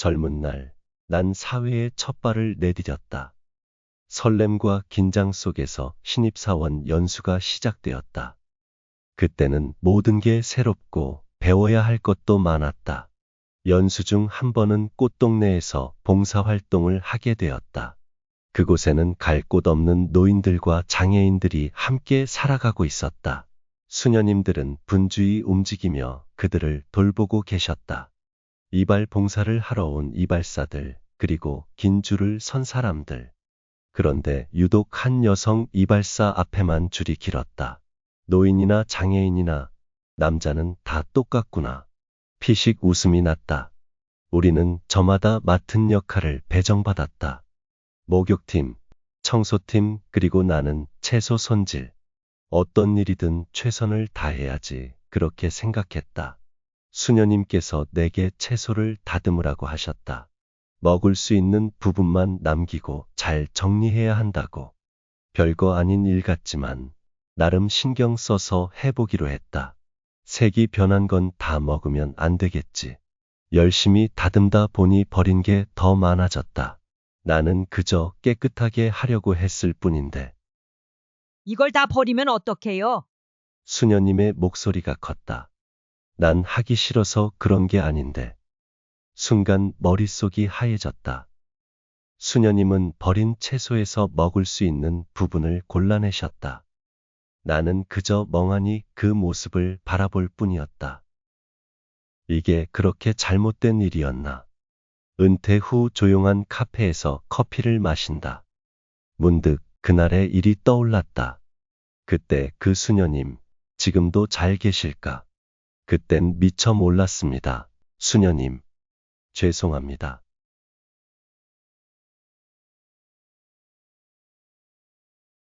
젊은 날, 난 사회의 첫 발을 내디뎠다. 설렘과 긴장 속에서 신입사원 연수가 시작되었다. 그때는 모든 게 새롭고 배워야 할 것도 많았다. 연수 중 한 번은 꽃동네에서 봉사활동을 하게 되었다. 그곳에는 갈 곳 없는 노인들과 장애인들이 함께 살아가고 있었다. 수녀님들은 분주히 움직이며 그들을 돌보고 계셨다. 이발 봉사를 하러 온 이발사들, 그리고 긴 줄을 선 사람들. 그런데 유독 한 여성 이발사 앞에만 줄이 길었다. 노인이나 장애인이나 남자는 다 똑같구나. 피식 웃음이 났다. 우리는 저마다 맡은 역할을 배정받았다. 목욕팀, 청소팀, 그리고 나는 채소 손질. 어떤 일이든 최선을 다해야지 그렇게 생각했다. 수녀님께서 내게 채소를 다듬으라고 하셨다. 먹을 수 있는 부분만 남기고 잘 정리해야 한다고. 별거 아닌 일 같지만 나름 신경 써서 해보기로 했다. 색이 변한 건 다 먹으면 안 되겠지. 열심히 다듬다 보니 버린 게 더 많아졌다. 나는 그저 깨끗하게 하려고 했을 뿐인데 이걸 다 버리면 어떡해요? 수녀님의 목소리가 컸다. 난 하기 싫어서 그런 게 아닌데. 순간 머릿속이 하얘졌다. 수녀님은 버린 채소에서 먹을 수 있는 부분을 골라내셨다. 나는 그저 멍하니 그 모습을 바라볼 뿐이었다. 이게 그렇게 잘못된 일이었나? 은퇴 후 조용한 카페에서 커피를 마신다. 문득 그날의 일이 떠올랐다. 그때 그 수녀님, 지금도 잘 계실까? 그땐 미처 몰랐습니다. 수녀님. 죄송합니다.